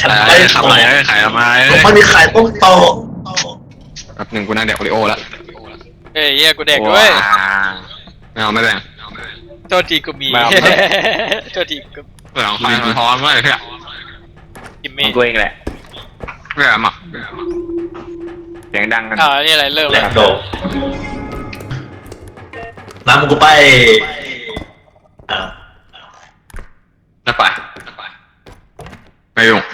ฉันอะไปไรทำอะไรเอ้ยขายทำไมเอ้ยมันมีขายต้มโตะแป๊บหนึ่งกูนั่งแดกโอริโอแล้วเอ้ยเหี้ยกูแดกด้วยว้าไม่เอาไม่แบ่งโทษทีกูมีมาโทษทีกูไม่เอาไปพร้อมไว้เพื่อนกิมขอมี่งกูเองแหละไม่เอามาเสียงดังกันอ่านี่อะไรเริ่มแหลแล้วกโดดนำกูไปอ่าแล้วไปไม่ยุ่งไม่ยุ่ง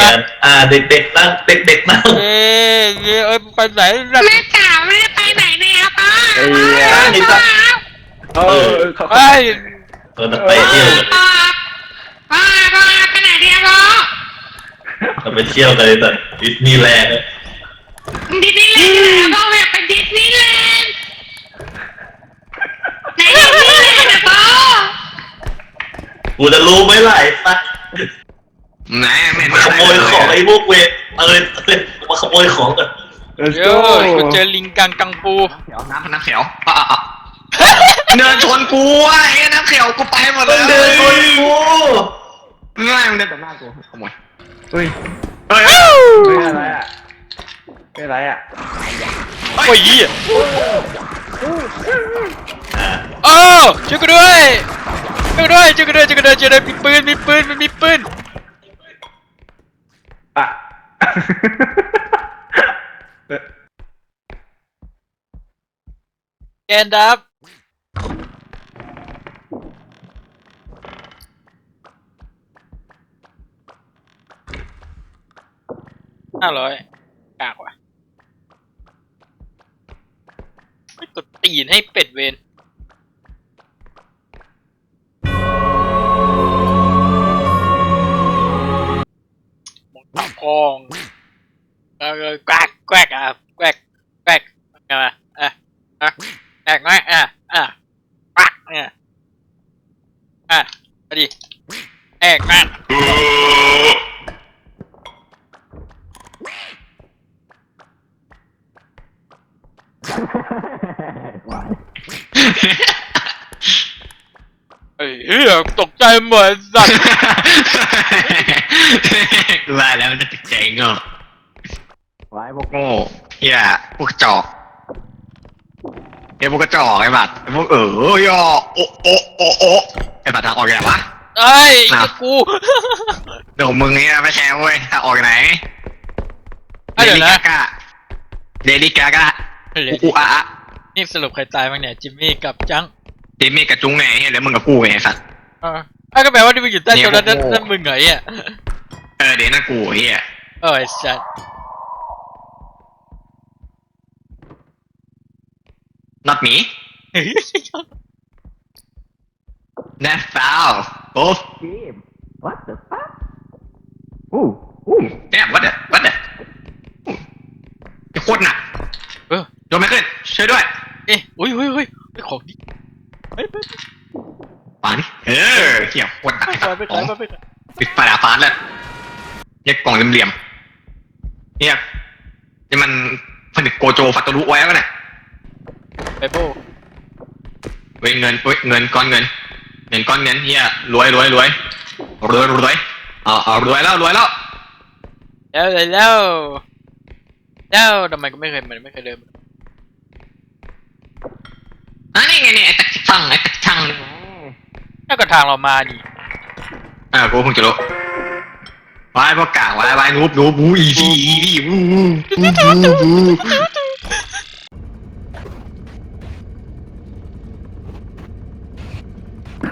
งั้นไปกันอ่าเด็กๆนั่งเด็กๆนั่งเอ้ยเอ้ยเอ้ยไปไหนล่ะ แม่จ๋าแม่ไปไหนเนี่ยป้าเอ้ยอ่านี่จ้ะเออเขา เอ้ยเออไปเที่ยวกันป้าป้าป้าไปไหนเนี่ยพ่อเราไปเที่ยวกันเลยแต่ดิสนีย์แลนด์ดิสนีย์แลนด์พ่ออยากไปดิสนีย์แลนด์ไหนดิสนีย์แลนด์อะพ่อกูจะรู้ไหมล่ะไอ้สัส ไหนไม่มาขโมยของไอ้พวกเวทเออเออมาขโมยของกันเดี๋ยวกูเจอลิงกังกังปูเขียวน้ำน้ำเขียวอะอะอะเดินชนกูอะไอ้น้ำเขียวกูไปหมดเลมัยนเดินชนกูไม่มันเดินตัดหน้ากูขโมยเฮ้ยเฮ้ยเฮ้ยอะไรอะเฮ้ยอะไรอะโอ้ยเหี้ยอ่าโอ้ช่วยกูด้วยช่วยกูด้วยช่วยกูด้วยช่วยกูด้วยช่วยกูด้วยมีปืนมีปืนมันมีปืนอะ แกนดับ ห้าร้อยกากว่ะไม่กดตีนให้เป็ดเวน มองตาพองเออแกวกแกวกอะแกวกแก วกไงวะอะอะแกวกน้อยอะอะปักเนี่ยอะเอาดิแอกมากเฮ้ยเหี้ยตกใจหมดสัตว์กูว่าแล้วมันจะติดใจเงาไว้พวกโง่เฮียพวกจอกเฮียพวกกระจอกไอ้บัตรไอ้พวกเออย่อโอะโอะโอะโอะไอ้บัตรทางออกยังไงวะ เอ้ยน่ะไอ้กู เดี๋ยวมึงเนี่ยไม่แชร์เว้ยทางออกไหนเอ้ยเดี๋ยวนะ กาเดลิกากาเฮ้ยอุอุอะอะนี่สรุปใครตายบ้างเนี่ยจิมมี่กับจังเดมี่กับจุ้งไงเฮียแล้วมึงกับกูไงไอ้สัตว์ เออไอ้ก็แปลว่าที่มึงอยู่ใต้เนี่ยตัวนั้นนั่นโอ้โหนั่นมึงเหรอไอะเออเดี๋ยวนั่นกูเฮียเออไอ้สัตว์ not me เฮ้ย that foul โอ้เกม what the fuck อู้อู้เนี่ยวัดเดะวัดเดะจะโคตรหนักเออโดนไม่ขึ้นช่วยด้วย เอ๊ะอุ้ยอุ้ยอุ้ยไอ้ของดีไปไปปาดิเออเกี่ยวโคตรหนักไปไอ้สัตว์ไปของไปไปไปปิดไฟอาฟาสแล้ว เรียกกล่องเหลี่ยมๆเนี่ยนี่มันผลิตโกโจฟัตตรุไว้แล้วเนี่ยไปโบเว้ยเงินเว้ยเงินก้อนเงิน เงินก้อนเงินเฮียรวยรวยรวยรวยรวยเอาเอารวยแล้วรวยแล้วแล้วเลยแล้วแล้วทำไมกูไม่เคยมันไม่เคยเดินอันนี้ไงเนี่ยไอ้ตะช่างไอ้ตะช่างแล้วก็ทางเรามาดิอ่ากูคงจะรู้ วายพวกกากวายวายนูบนูบบูอีซี่อีซี่บูบูบูบู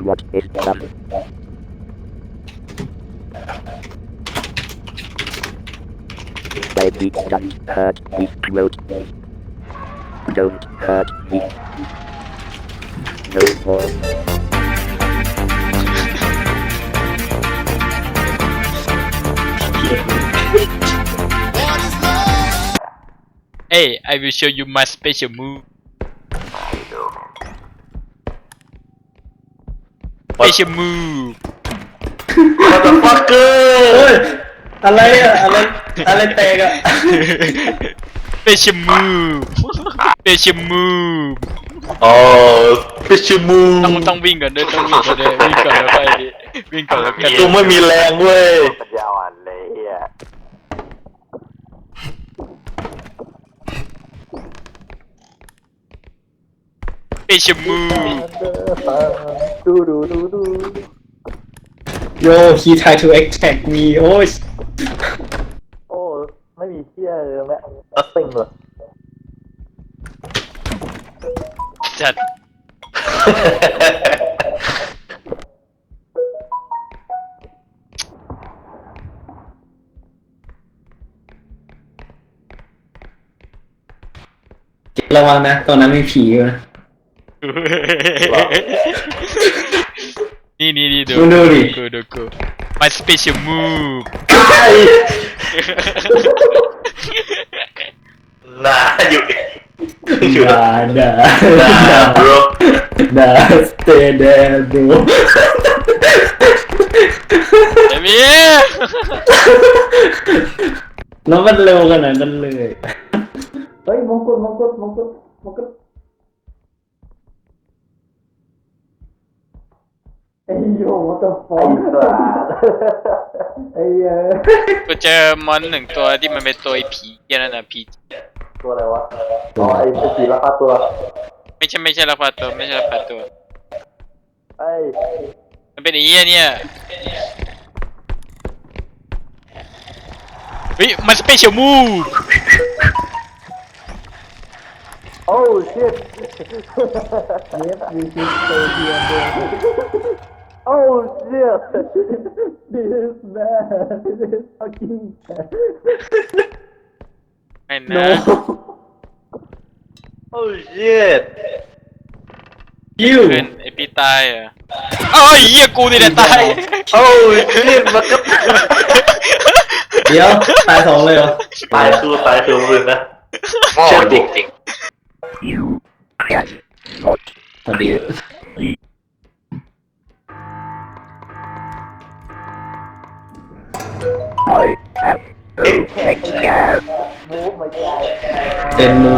What is that? Baby, don't hurt me, throat. Don't hurt me. No more. เอ้ย I will show you my special move special move มาตฟักเกอร์เฮ้ยอะไรอะอะไรอะไรแตกอะ special move special move อ๋อไปชิมูต้องต้องวิ่งก่อนด้วยต้องวิ่งก่อนด้วยวิ่งก่อนแล้วไปวิ่งก่อนแล้วกัน กูไม่มีแรงเว้ย ปัญญาอ่อนเลยเฮีย เอชมูดูดูดูดู Yo he tried to attack me โอ้ยโอ้ ไม่มีเชี่ยเลยแม่ตัดติงเลยจัด ระวังนะตอนนั้นมีผีอยู่นะ นี่นี่นี่ดูดูดูดิกูดูกู my special move น่าอยู่อยู่น่าน่าน่า bro น่า stay there bro เอมี่แล้วมันเร็วขนาดนั้นเลย เฮ้ยมงกุฎมงกุฎมงกุฎมงกุฎ ไอ้โยวัตฟองไอ้เอ้ยกูเจอมอนหนึ่งตัวที่มันเป็นตัวไอ้ผีเหี้ยนั่นน่ะผีตัวอะไรวะอ๋อไอ้สีราคาตัวไม่ใช่ไม่ใช่ละพาตัวไม่ใช่ละพาตัว ไอ้มันเป็นไอ้เหี้ยเนี่ยเฮ้ยมัน special move โอ้ shit Yes we should stay here bro โอ้ shit This is bad This is fucking bad ไม่ No นะโอ้ shit You เพื่อนไอพี่ตายเหรอเอ้ยเหี้ยกูนี่แหละตายโอ้ shit มันก็เดี๋ยวตายสองเลยเหรอตายคือตายคือมึงนะ โง่จริงจริง You can not สวัสดี I have no idea. เต็มมู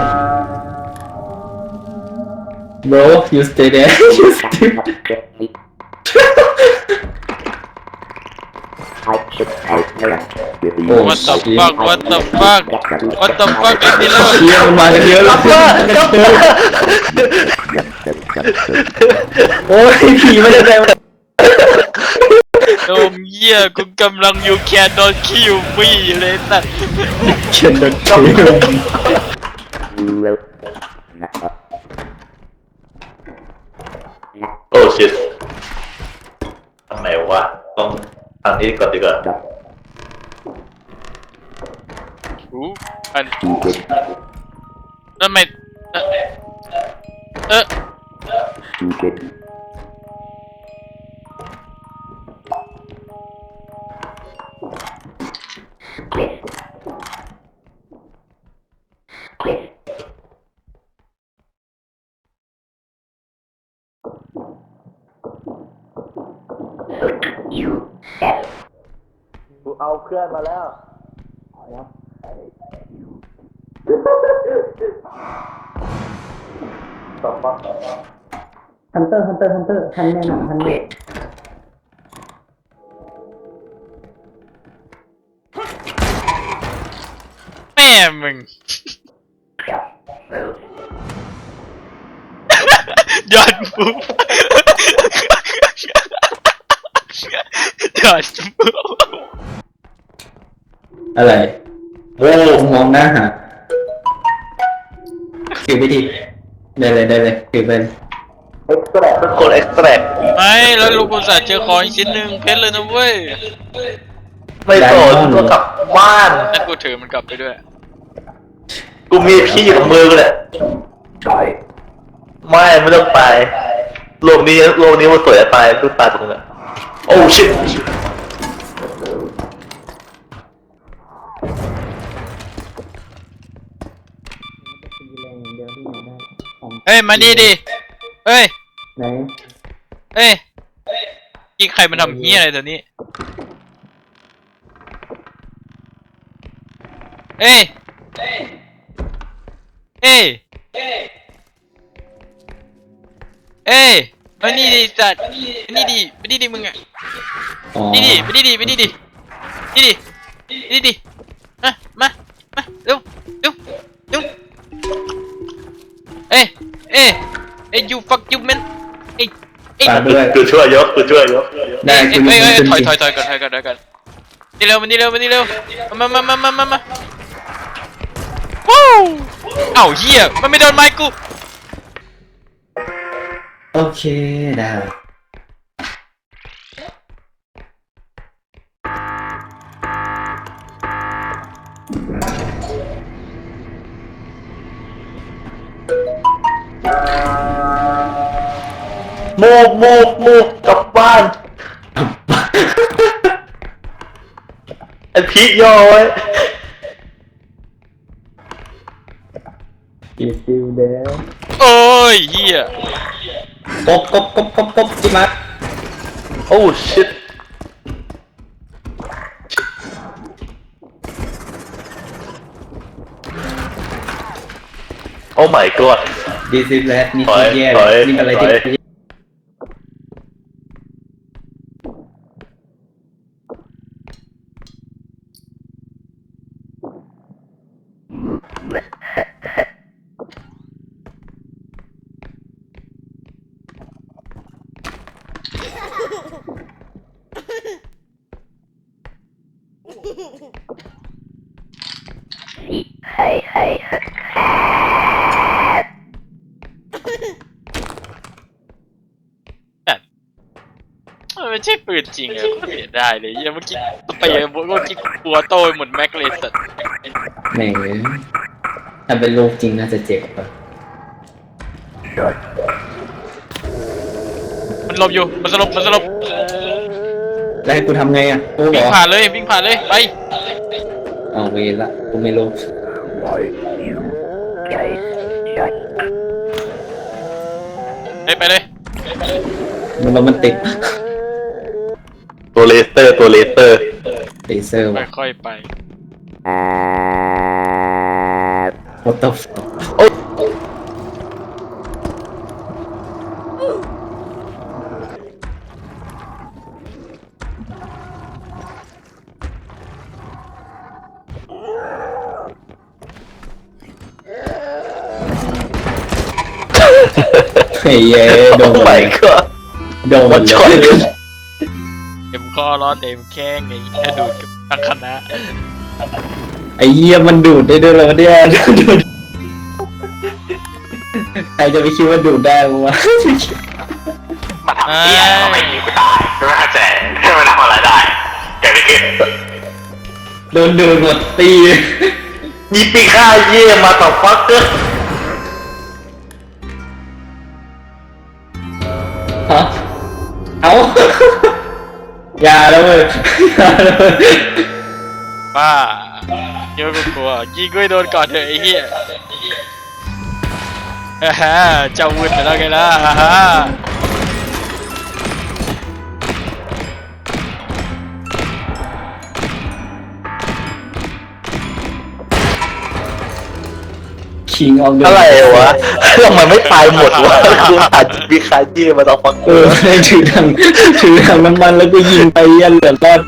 Bro you stay there you stay I should help them with you. โอ้ what the fuck what the fuck what the fuck ไอ้พี่เลิศเชี่ยมันมากันเยอะแล้วโอ้ยผีไม่ได้ใจมันโดม เหี้ยกูกำลังอยู่แคนโดนคิวฟรีเลยสัตว์เขียนโดนคิว You will never โอ้ชิตทางไหนวะต้องทางนี้ก่อนดีกว่า stop อู้อัน stupid ทำไมเออเออ stupid พื่อนมาแล้วต่อมาฮันเตอร์ฮันเตอร์ฮันเตอร์ฮันแน่นอนฮันแน่แม่มึง ยอดมูฟยอดมูฟ อะไรโอ้มองหน้าหาถือไปดิได้เลยได้เลยถือเป็นเอ็กซ์แตรเป็นคนเอ็กซ์แตรกไม่แล้วลูกอุตส่าห์เจอของอีกชิ้นหนึ่งเพชรเลยนะเว้ยไม่สนก็กลับบ้าน นั่นกูถือมันกลับไปด้วย กูมีพี่อยู่กับมือกูแหละใช่ไม่ไม่ต้องไปโลกนี้โลกนี้มันสวยจะตายต้องตายตรงนั้นโอ้ชิต เฮ้ยมานี่ดิเฮ้ยไหนเฮ้ยยี่ใครมันทำเฮี้ยอะไรตัวนี้เฮ้ยเฮ้ยเอ้ยมานี่ดิจัดมานี่ดิมานี่ดิมึงอะอ๋อนี่ดิมานี่ดิมานี่ดินี่ดินี่ดิมามามาเร็วเร็วเร็ว เอ้ยเอ้ยเอ้ย you fuck you man เอ้ยเอ้ยฝากด้วยกูช่วยยกกูช่วยยกได้เอ้ยคุณเอ้ยเอ้ยคุณถอยถอยถอยก่อนถอยก่อนถอยก่อนนี่เร็วมานี่เร็วมานี่เร็วมามามามามามาวู้เอ้าเหี้ยมันไม่โดนไม้กู โอเคได้ มกโมกโมกกลับบ้าน ไอพีย่อไว้อีซิลเดนโอ้ยเหี้ยกบกบกบกบกบจิมัดโอ้ชิตโอ้ my god ดีซิลแลนี่ถอยแย่ถอยนี่เป็นอะไรที่ถอย มัน ไม่ใช่ปืนจริงอะกูเห็นได้เลยเหี้ยเมื่อกี้ไปเมื่อกี้กลัวโตไปหมดแม็กเลยสัตว์แม่งเลยถ้าเป็นลูกจริงน่าจะเจ็บปะมันหลบอยู่มันสลบมันสลบแล้วให้กูทำไงอะกูบวิ่องกผ่านเลยวิ่งผ่านเลยไปเอาเวรละกูไม่รู้ไปไปเลยมันว่ามันติด ตัวเลเซอร์ตัวเลเซอร์เลเซอร์ว่ะ ค่อยๆไป what the fuck เฮ้ยเย้โดโอ้น my god โดนมันช็อตเลยเต็ม ข้อรอดเต็มแข้งไอ้แค่ดูดกับทั้งคณะไอ้เหี้ยมันดูดได้ด้วยเหรอเนี่ยดูดใครจะไปคิดว่าดูดได้วะมาทำเหี้ยก็ไม่ยิงไม่ตายไม่เข้าใจไม่ทำอะไรได้เกิดอะไรขึ้นโดนดูดหมดตียิปีฆ่าเย่มาต่อฟักเกอร์ อย่าแล้วเว้ยอย่าแล้วเว้ยบ้าเดี๋ยวกูกลัวยิงกูให้โดนก่อนเถอะไอ้เหี้ยฮ่าฮ่าเจ้าวุ่นไปแล้วไงล่ะฮ่าฮ่า คิงออฟเดอะไรวะทำไมไม่ตายหมดวะกูอาจจะมีคาเย่มาต่อฟักเกเอออร์ถือถังถือถังน้ำมันแล้วก็ยิงไปยันเหลือรอด